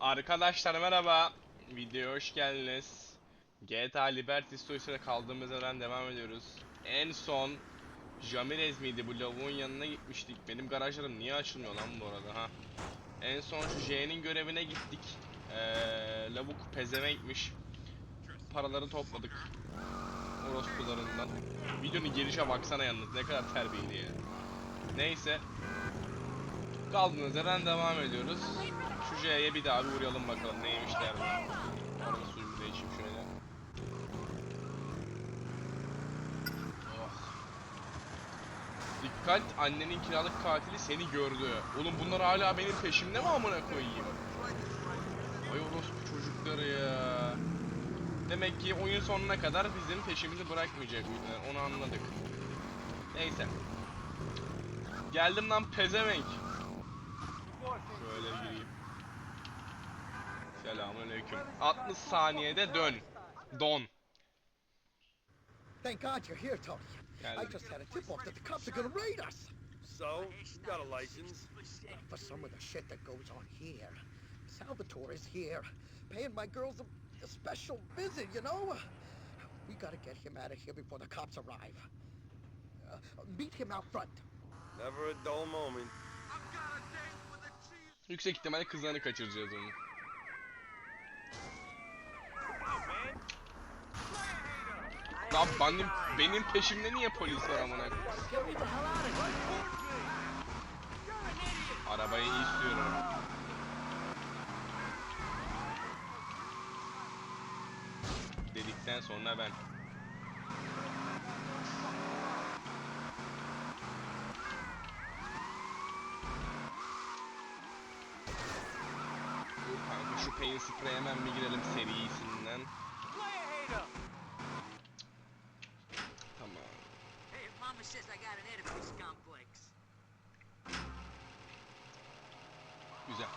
Arkadaşlar merhaba. Videoya hoş geldiniz. GTA Liberty Story'sine kaldığımız yerden devam ediyoruz. En son Jamirez miydi bu lavuğun yanına gitmiştik. Benim garajlarım niye açılmıyor lan bu arada ha? En son şu J'nin görevine gittik. Ee, lavuk pezevenkmiş. Paraları topladık. Orospularından. Videonun gelişe baksana yalnız ne kadar terbiyeli ya. Neyse. Kaldığımız yerden devam ediyoruz. Şu J'ye bir daha bir uğrayalım bakalım neymiş derdi. Arada suyumu da şöyle. Oh. Dikkat annenin kiralık katili seni gördü. Oğlum bunlar hala benim peşimde mi amına koyayım? Ay orospu çocukları ya. Demek ki oyun sonuna kadar bizim peşimizi bırakmayacak. Onu anladık. Neyse. Geldim lan pezevenk. Şöyle gireyim. Selamünaleyküm. 60 saniyede dön. Don. Thank God you're here, Tony. Geldim. I just had a tip-off that the cops are gonna raid us. So, you got a license? For some of the shit that goes on here. Salvatore is here, paying my girls a, a special visit, you know? We gotta get him out of here before the cops arrive. Uh, meet him out front. Never a dull moment. Yüksek ihtimalle kızlarını kaçıracağız onu. Lan benim, benim peşimde niye polis var amına? Arabayı iyi sürüyorum. Dedikten sonra ben. Kanka şu pain spray'e hemen bir girelim serisinden. Tamam. Hey, if Mama says I got an Oedipus complex. Güzel.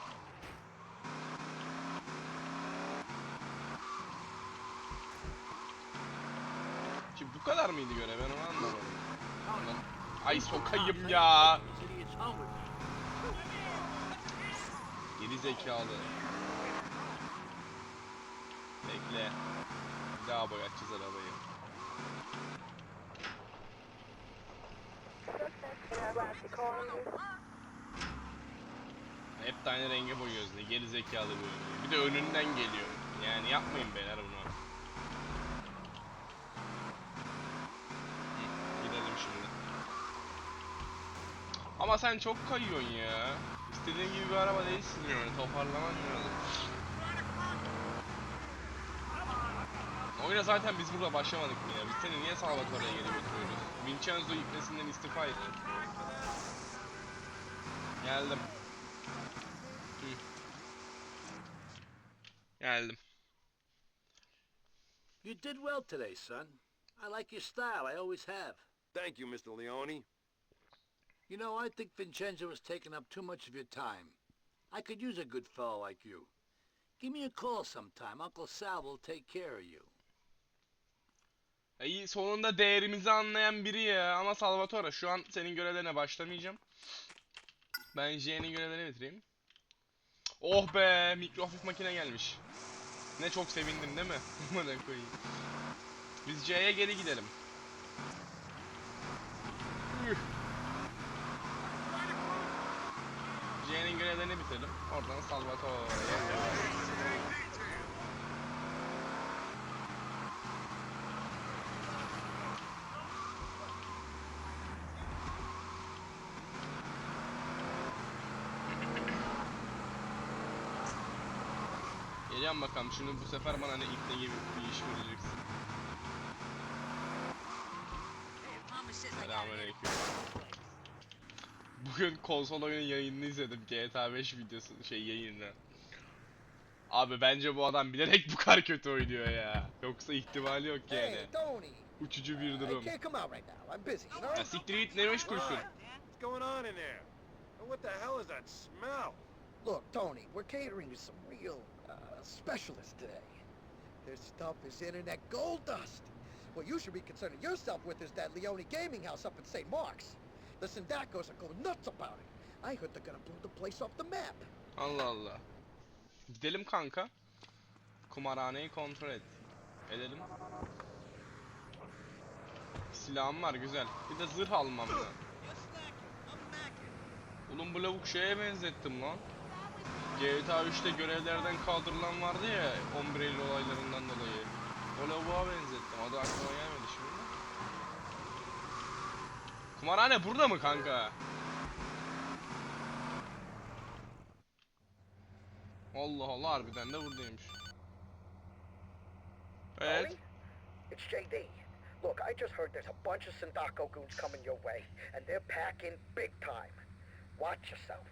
Şimdi bu kadar mıydı görev ben onu anlamadım. Ay sokayım ya. Geri zekalı. Bekle. Bir daha boyatacağız arabayı. Hep de aynı renge boyuyoruz ne geri zekalı bu. Bir de önünden geliyor. Yani yapmayın beyler bunu. Hı, Gidelim şimdi. Ama sen çok kayıyorsun ya. İstediğin gibi bir araba değilsin yani. Toparlaman lazım. Oyuna zaten biz burada başlamadık mı ya? Biz seni niye Salvatore'ya geri götürüyoruz? Vincenzo ipnesinden istifa etti. Geldim. Hı. Geldim. You did well today, son. I like your style. I always have. Thank you, Mr. Leone. You know, I think Vincenzo has taken up too much of your time. I could use a good fellow like you. Give me a call sometime. Uncle Sal will take care of you. İyi sonunda değerimizi anlayan biri ya ama Salvatore şu an senin görevlerine başlamayacağım. Ben J'nin görevlerini bitireyim. Oh be mikrofon makine gelmiş. Ne çok sevindim değil mi? Amına koyayım. Biz C'ye geri gidelim. Üh. Görevlerini bitirelim. Oradan Salvatore'ye. Geliyorum bakalım şimdi bu sefer bana ne ipne gibi bir iş vereceksin. Hey, if Mama says I got an Selamünaleyküm. Oedipus complex. Bugün konsol oyunun yayınını izledim GTA 5 videosu şey yayını. Abi bence bu adam bilerek bu kadar kötü oynuyor ya. Yoksa ihtimali yok yani. Uçucu bir durum. Ya siktir git ne meşgulsün? What's going on in there? And what the hell is that smell? Look, Tony, we're catering to some real uh, specialists today. Their stuff is internet gold dust. What you should be concerning yourself with is that Leone Gaming House up in St. Mark's. The Sindacos are going nuts about it. I heard they're gonna blow the place off the map. Allah Allah. Gidelim kanka. Kumarhaneyi kontrol et. Edelim. Silahım var güzel. Bir de zırh almam lazım. Oğlum bu lavuk şeye benzettim lan. GTA 3'te görevlerden kaldırılan vardı ya Umbrella olaylarından dolayı. O lavuğa benzettim. Adı aklıma gelmedi şimdi. Kumarhane burada mı kanka? Allah Allah harbiden de buradaymış. Evet. It's JD. Look, I just heard there's a bunch of Sindako goons coming your way, and they're packing big time. Watch yourself.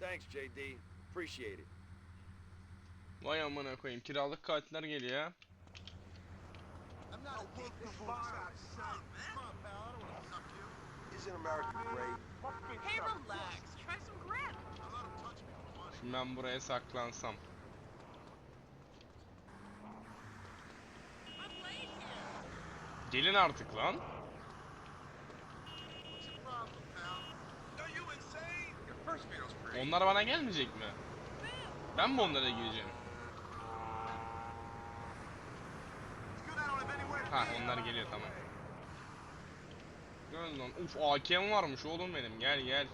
Thanks, JD. Appreciate it. Vay amına koyayım kiralık katiller geliyor ya. Şimdi ben buraya saklansam. Gelin artık lan. Onlar bana gelmeyecek mi? Ben mi onlara gireceğim? Ha onlar geliyor tamam. Gel lan. Uf AK'm varmış oğlum benim. Gel gel.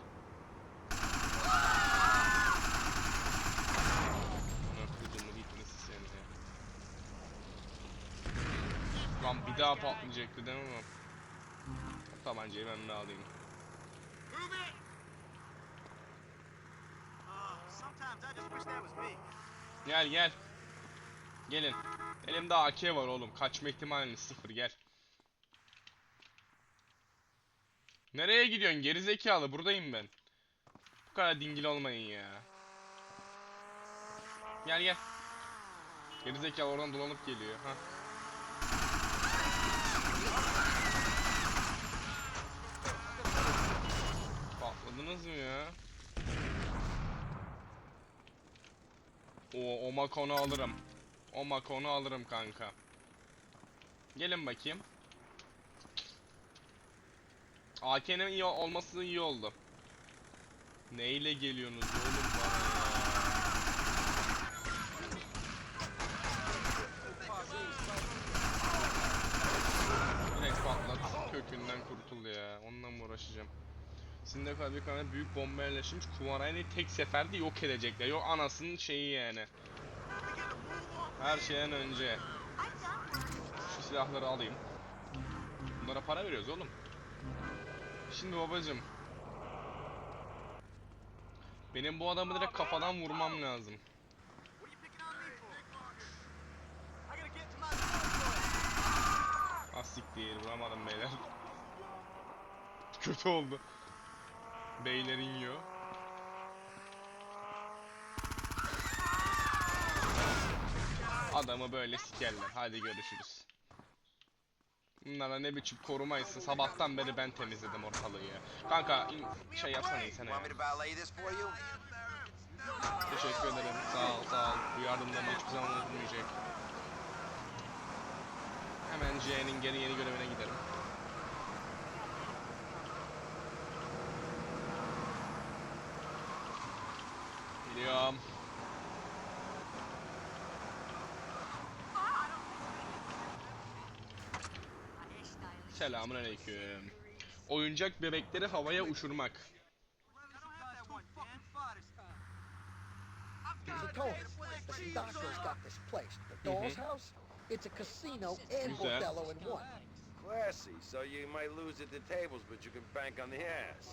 Lan bir daha patlayacaktı değil mi? Tabancayı ben de alayım. Gel gel. Gelin. Elimde AK var oğlum. Kaçma ihtimaliniz sıfır gel. Nereye gidiyorsun gerizekalı? Buradayım ben. Bu kadar dingil olmayın ya. Gel gel. Gerizekalı oradan dolanıp geliyor. Ha. Patladınız mı ya? O, o makonu alırım. O makonu alırım kanka. Gelin bakayım. AK'nin iyi olması iyi oldu. Neyle geliyorsunuz oğlum bana ya? Direkt patlat. Kökünden kurtul ya. Onunla mı uğraşacağım? Bir tane büyük bomba yerleşmiş kumarhaneyi tek seferde yok edecekler. Yok anasının şeyi yani. Her şeyden önce. Şu silahları alayım. Bunlara para veriyoruz oğlum. Şimdi babacım. Benim bu adamı direkt kafadan vurmam lazım. Asik değil vuramadım beyler. Kötü oldu. Beylerin yiyor. Adamı böyle sikerler. Hadi görüşürüz. Bunlara ne biçim korumaysa sabahtan beri ben temizledim ortalığı. Kanka şey yapsana you? Teşekkür ederim. Sağ ol sağ ol. Bu yardımlarım hiçbir zaman unutulmayacak. Hemen C'nin geri yeni görevine giderim. Biliyorum. Selamun aleyküm. Oyuncak bebekleri havaya uçurmak. Tony, the Sindaco's got this place, the Doll's House. It's a casino and Who's that? bordello in one. Classy, so you might lose at the tables, but you can bank on the ass.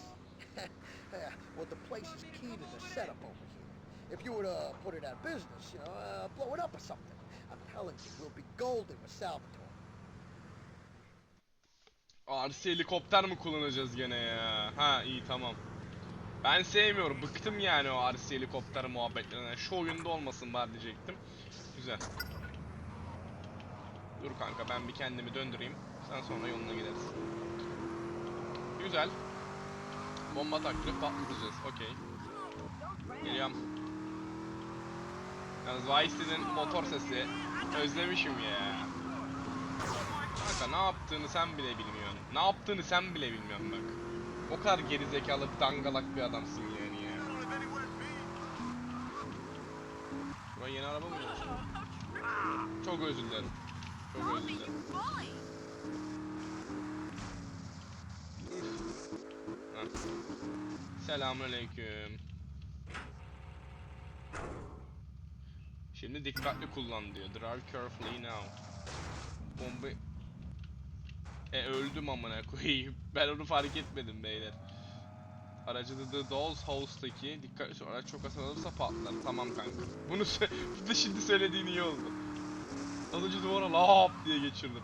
Yeah, well, the place is key to the setup over here. If you were to put it out of business, you know, uh, blow it up or something, I'm telling you, we'll be golden with Salvatore. RC helikopter mi kullanacağız gene ya? Ha iyi tamam. Ben sevmiyorum. Bıktım yani o RC helikopter muhabbetlerinden. Şu oyunda olmasın bari diyecektim. Güzel. Dur kanka ben bir kendimi döndüreyim. Sen sonra yoluna gidersin. Güzel. Bomba taktırıp patlatacağız. Okey. Geliyorum. Yalnız Vice City'nin motor sesi özlemişim ya. Kanka ne yaptığını sen bile bilmiyorsun. Ne yaptığını sen bile bilmiyorsun bak. O kadar gerizekalı dangalak bir adamsın yani ya. Ben yeni araba mı yapıyorsun? Çok özür dilerim. Çok özür dilerim. Selamünaleyküm. Şimdi dikkatli kullan diyor. Drive carefully now. Bomba... E öldüm amına koyayım. Ben onu fark etmedim beyler. Aracı da The Doll's House'daki dikkatli sür. Araç çok hasar alırsa patlar. Tamam kanka. Bunu da şimdi söylediğin iyi oldu. Az önce duvara lap diye geçirdim.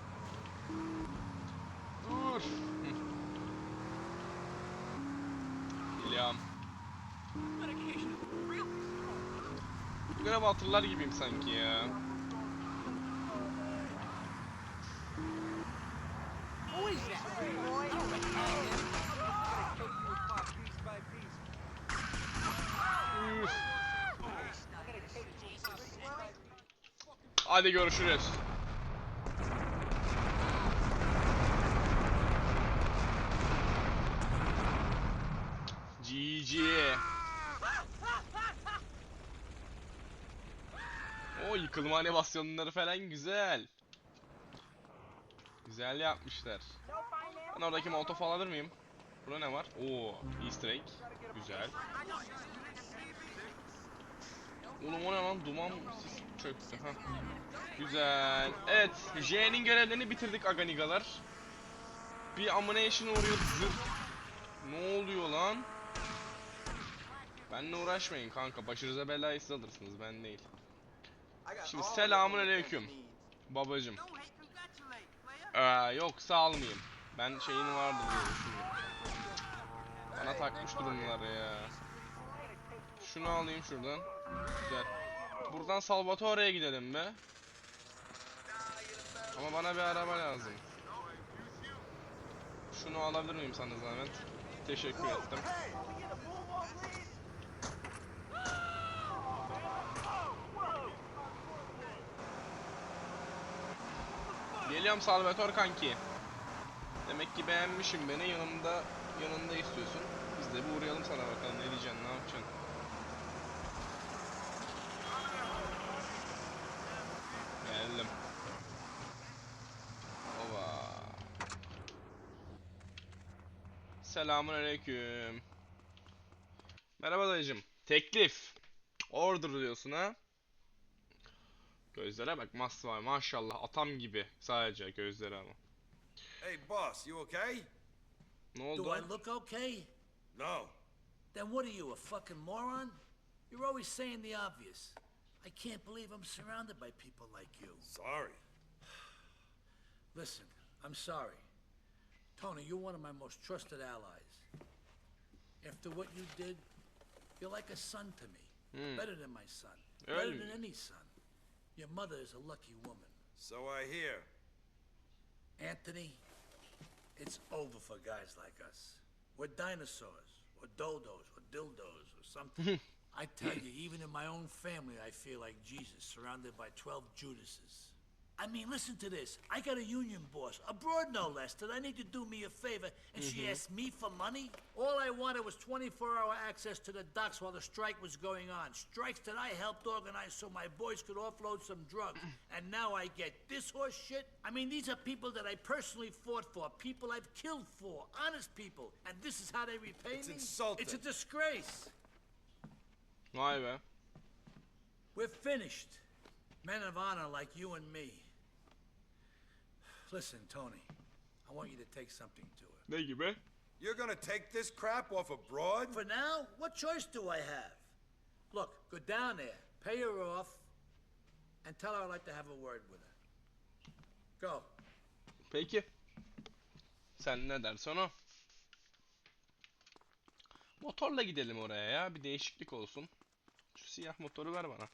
Dur. Biliyorum. Görevi hatırlar gibiyim sanki ya. Who is that? Roy? I don't recognize him. Üf. Hadi görüşürüz. GG. O yıkılma animasyonları falan güzel. Güzel yapmışlar. Ben oradaki molotof alabilir miyim? Burada ne var? Oo, Easter egg. Güzel. Oğlum o ne lan? Duman sis çöktü. ha. Güzel. Evet, J'nin görevlerini bitirdik aganigalar. Bir ammunition uğruyor zırh. Ne oluyor lan? Benle uğraşmayın kanka. Başınıza belayı siz alırsınız ben değil. Şimdi selamun aleyküm. Babacım. Ee, yok salmayayım. Ben şeyin vardır diye düşünüyorum. Bana takmış durumlar ya. Şunu alayım şuradan. Güzel. Buradan Salvatore'ye gidelim be. Ama bana bir araba lazım. Şunu alabilir miyim sana zahmet? Teşekkür ettim. Geliyorum Salvatore kanki. Demek ki beğenmişim beni yanımda yanında istiyorsun. Biz de bir uğrayalım sana bakalım ne diyeceksin ne yapacaksın. Geldim. Ova. Selamun aleyküm. Merhaba dayıcım. Teklif. Order diyorsun ha? Gözlere bak mas var maşallah atam gibi sadece gözleri ama. Hey, boss, you okay? Ne oldu? Do I look okay? No. Then what are you, a fucking moron? You're always saying the obvious. I can't believe I'm surrounded by people like you. Sorry. Listen, I'm sorry. Tony, you're one of my most trusted allies. After what you did, you're like a son to me. Hmm. Better than my son. Better mi? than any son. Your mother is a lucky woman. So I hear. Anthony, it's over for guys like us. We're dinosaurs, or dodos, or dildos, or something. I tell you, even in my own family, I feel like Jesus, surrounded by 12 Judases. I mean, listen to this. I got a union boss, abroad no less, that I need to do me a favor, and she mm-hmm. asked me for money? All I wanted was 24-hour access to the docks while the strike was going on. Strikes that I helped organize so my boys could offload some drugs. and now I get this horse shit? I mean, these are people that I personally fought for, people I've killed for, honest people. And this is how they repay It's me? insulting. It's a disgrace. Vay be. We're finished. Men of honor like you and me. Listen, Tony, I want you to take something to her. Ne gibi? You're gonna take this crap off abroad? For now, what choice do I have? Look, go down there, pay her off, and tell her I'd like to have a word with her. Go. Peki. Sen ne dersen o. Motorla gidelim oraya ya. Bir değişiklik olsun. Şu siyah motoru ver bana.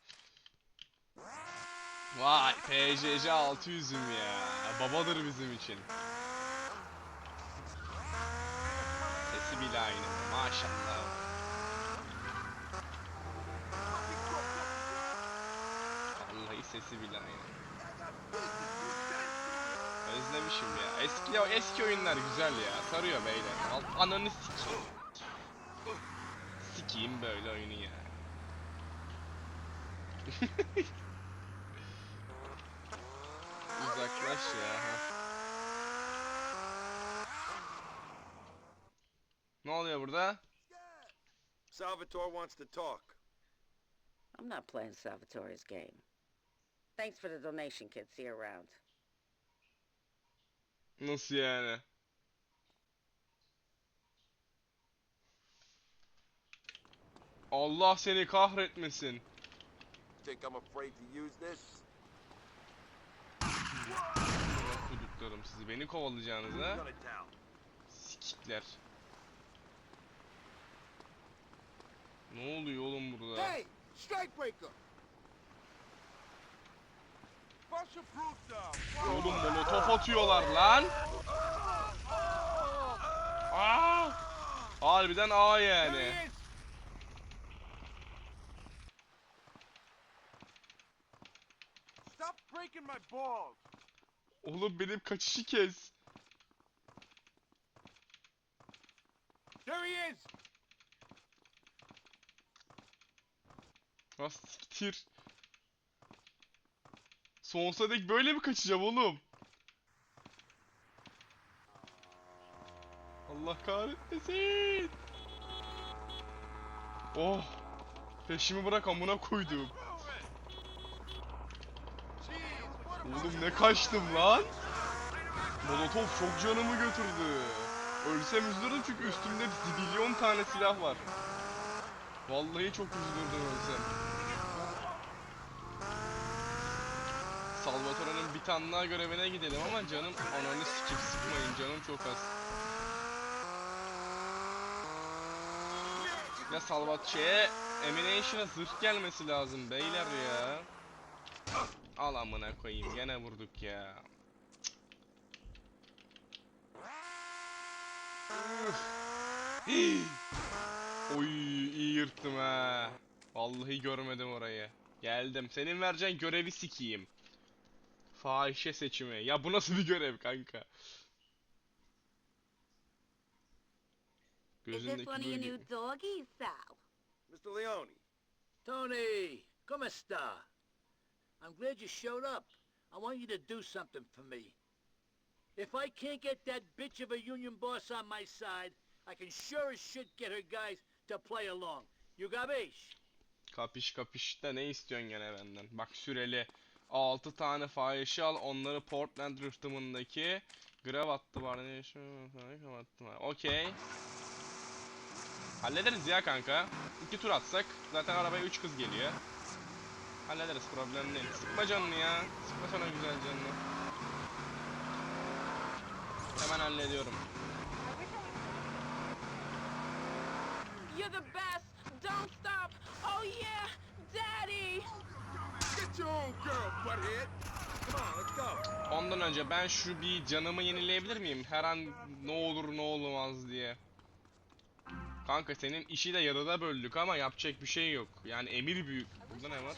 Vay PJJ 600'üm ya. Babadır bizim için. Sesi bile aynı. Maşallah. Vallahi sesi bile aynı. Özlemişim ya. Eski o eski oyunlar güzel ya. Sarıyor beyler. Al- Ananı sikeyim. Sikeyim böyle oyunu ya. Uzaklaş ya. ha. Ne oluyor burada? Salvatore wants to talk. I'm not playing Salvatore's game. Thanks for the donation, kid. See you around. Nasıl yani? Allah seni kahretmesin. Think I'm afraid to use this? Kuduklarım sizi beni it down. sikikler. Ne oluyor oğlum burada? Hey, proof down. Oğlum molotof atıyorlar lan. Aa! Harbiden A yani. Stop breaking my balls. Oğlum benim kaçışı kes. There he is. Ha siktir. Sonsuza dek böyle mi kaçacağım oğlum? Allah kahretmesin. Oh. Peşimi bırak amına koydum. Oğlum ne kaçtım lan? Molotov çok canımı götürdü. Ölsem üzülürüm çünkü üstümde zibilyon tane silah var. Vallahi çok üzülürdüm ölsem. Salvatore'nin bir tane görevine gidelim ama canım ananı sikip sıkmayın canım çok az. Ya Salvatore'ye Emination'a zırh gelmesi lazım beyler ya. Al amına koyayım gene vurduk ya. Oy iyi yırttım ha. Vallahi görmedim orayı. Geldim. Senin vereceğin görevi sikeyim. Fahişe seçimi. Ya bu nasıl bir görev kanka? Gözündeki bölge-? Mr. Leone, Tony, come esta? I'm glad you showed up. I want you to do something for me. If I can't get that bitch of a union boss on my side, I can sure as shit get her guys to play along. You gabish? Kapış kapış da ne istiyorsun gene benden? Bak süreli. 6 tane fahişe al onları Portland rıhtımındaki Gravatlı var ne var. Okey. Hallederiz ya kanka. İki tur atsak zaten arabaya 3 kız geliyor. Hallederiz problem değil. Sıkma canını ya. Sıkma sana güzel canını. Hemen hallediyorum. You're the best. Don't stop. Oh yeah, Daddy. get your own girl, butthead. Come on, let's go. Ondan önce ben şu bir canımı yenileyebilir miyim? Her an ne olur ne olmaz diye. Kanka senin işi de yarıda böldük ama yapacak bir şey yok. Yani emir büyük. Burada ne var?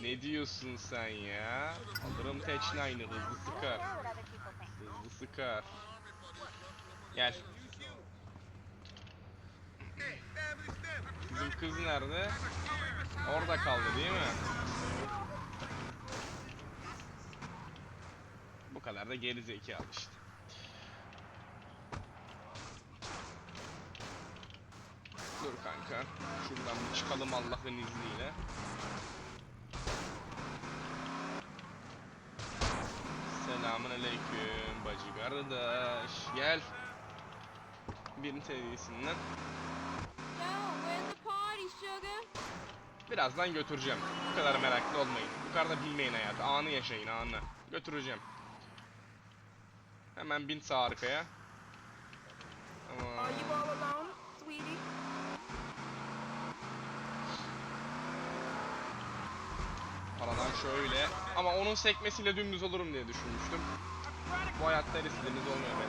Ne diyorsun sen ya? Alırım Tech-9'ı hızlı sıkar. Hızlı sıkar. Gel. Bizim kız nerede? Orada kaldı değil mi? Bu kadar da geri zekalı işte. Dur kanka. Şuradan bir çıkalım Allah'ın izniyle. Selamun aleyküm bacı kardeş. Gel. Birin seviyesinden. Birazdan götüreceğim. Bu kadar meraklı olmayın. Bu kadar da bilmeyin hayatı. Anı yaşayın anı. Götüreceğim. Hemen bin sağ arkaya. Tamam. Are you all alone, sweetie? Aradan şöyle. Ama onun sekmesiyle dümdüz olurum diye düşünmüştüm. Bu hayatta her istediğiniz olmuyor yok.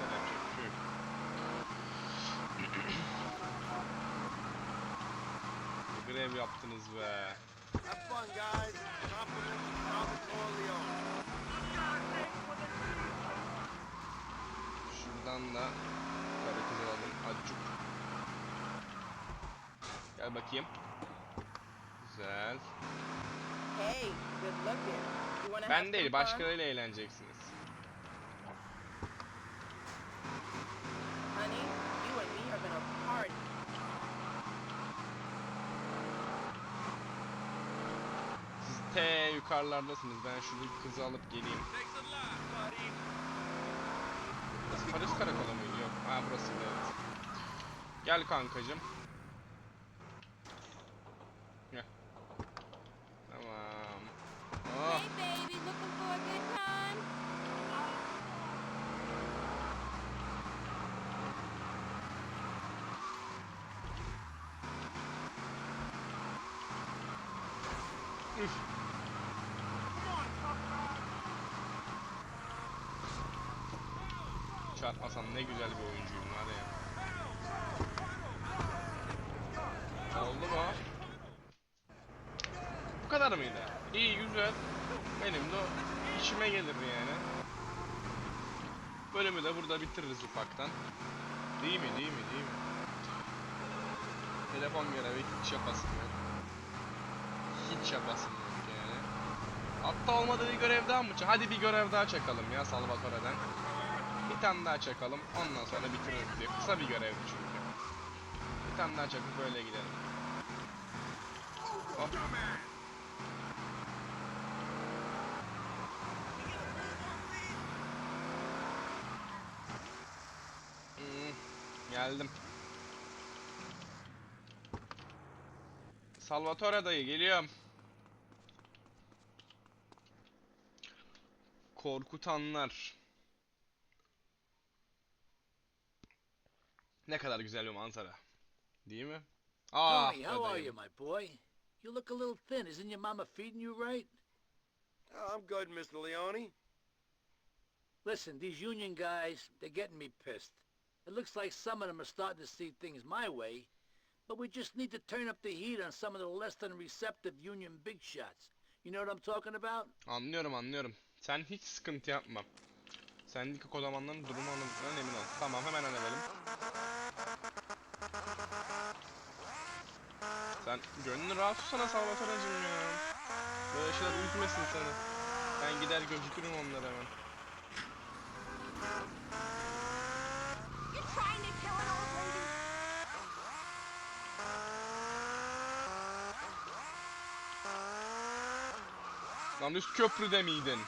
Ne Grev yaptınız be. Şuradan da kız alalım. Acık. Gel bakayım. Güzel. Ben değil başkalarıyla eğleneceksiniz. Siz T yukarılardasınız. Ben şuradaki kızı alıp geleyim. Burası Paris karakolu muydu? Yok. Ha burası evet. Gel kankacım. Gel. Tamam. Oh. Hey, baby, looking for a good time? Üf. Çarpmasam ne güzel bir oyuncuyum var ya. Oldu mu? Bu kadar mıydı? İyi güzel. Benim de işime gelir yani. Bölümü de burada bitiririz ufaktan. Değil mi? Değil mi? Değil mi? Telefon görevi hiç yapasım yok. Hiç yapasım yok yani. Hatta olmadı bir görev daha mı? Hadi bir görev daha çakalım ya Salvatore'den. Bir tane daha çakalım. Ondan sonra bitiririz diye. Kısa bir görevdi çünkü. Bir tane daha çakıp böyle gidelim. Hop. Geldim. Salvatore dayı geliyorum. Korkutanlar. Ne kadar güzel bir manzara. Değil mi? Ah Tony, be how are you, my boy? You look a little thin. Isn't your mama feeding you right? Oh, I'm good, Mr. Leone. Listen, these union guys, they're getting me pissed. It looks like some of them are starting to see things my way, but we just need to turn up the heat on some of the less than receptive union big shots. You know what I'm talking about? Anlıyorum anlıyorum. Sen hiç sıkıntı yapma. Sendika kodamanların durumu alınmasından emin ol. Tamam hemen halledelim. Sen gönlünü rahat tutsana Salvatore'cim ya. Böyle şeyler üzmesin seni. Ben gider gözükürüm onlara hemen. Lan üst köprüde miydin?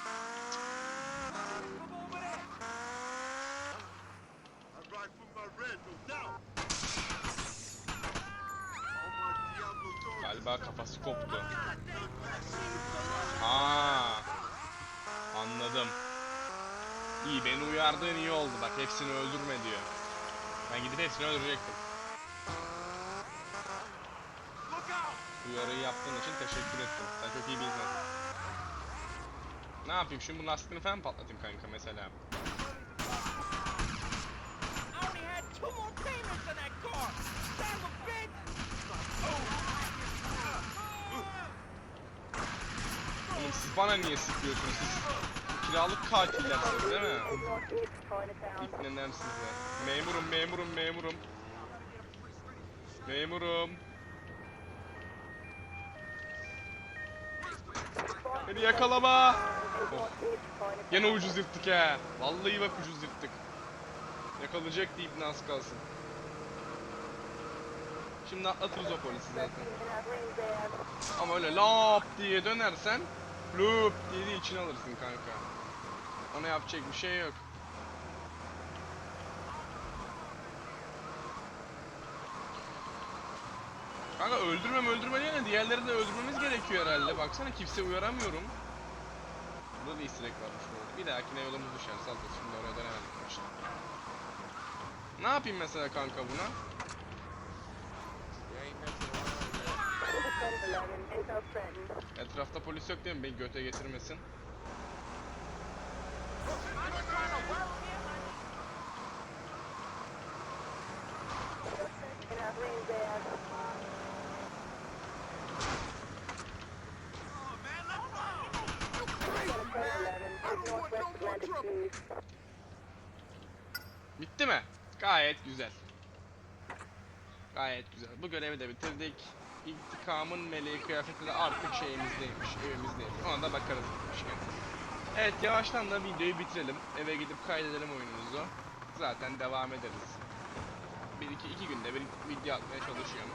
Galiba kafası koptu. Aa, anladım. İyi beni uyardığın iyi oldu bak hepsini öldürme diyor. Ben gidip hepsini öldürecektim. Uyarıyı yaptığın için teşekkür ettim. Sen çok iyi bir insansın. Ne yapayım şimdi bu lastiğini falan patlatayım kanka mesela? Oğlum siz bana niye sıkıyorsunuz? Siz kiralık katillersiniz değil mi? İpneler size. Memurum, memurum, memurum. Memurum. Beni yakalama. Gene ucuz yırttık he. Vallahi bak ucuz yırttık. Yakalayacak deyip az kalsın. Şimdi atlatırız o polisi zaten. Ama öyle lap diye dönersen lup diye de alırsın kanka. Ona yapacak bir şey yok. Kanka öldürmem öldürme de diğerlerini de öldürmemiz gerekiyor herhalde. Baksana kimse uyaramıyorum. Burada bir istek varmış burada. Bir dahakine yolumuz düşer. Salta şimdi oraya dönemedik işte. Ne yapayım mesela kanka buna? Etrafta polis yok değil mi? Beni göte getirmesin. Bitti mi? Gayet güzel. Gayet güzel. Bu görevi de bitirdik. İntikamın meleği kıyafeti de artık şeyimizdeymiş, evimizdeymiş. Ona da bakarız. Evet yavaştan da videoyu bitirelim. Eve gidip kaydedelim oyunumuzu. Zaten devam ederiz. Bir iki, iki günde bir video atmaya çalışıyorum.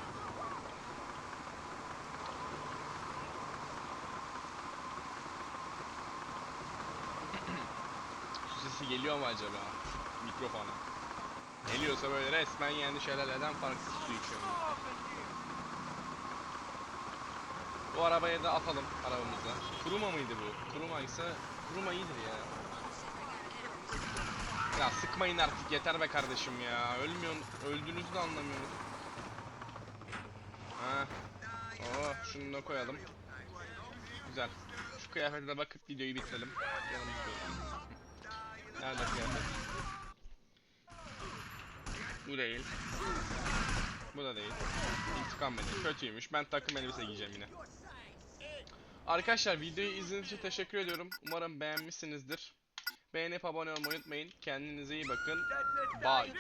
Su sesi geliyor mu acaba? Mikrofona. Geliyorsa böyle resmen yani şelaleden farksız su içiyorum. Bu arabaya da atalım arabamıza. Kuruma mıydı bu? Kurumaysa kuruma iyidir ya. Ya sıkmayın artık yeter be kardeşim ya. Ölmüyorsun, öldüğünüzü de anlamıyorum. Ha. Oo, şunu da koyalım. Güzel. Şu kıyafete de bakıp videoyu bitirelim. Yanımızda. Nerede kıyafet? Bu değil. Bu da değil. İntikam beni. Kötüymüş. Ben takım elbise giyeceğim yine. Arkadaşlar videoyu izlediğiniz için teşekkür ediyorum. Umarım beğenmişsinizdir. Beğenip abone olmayı unutmayın. Kendinize iyi bakın. Bye.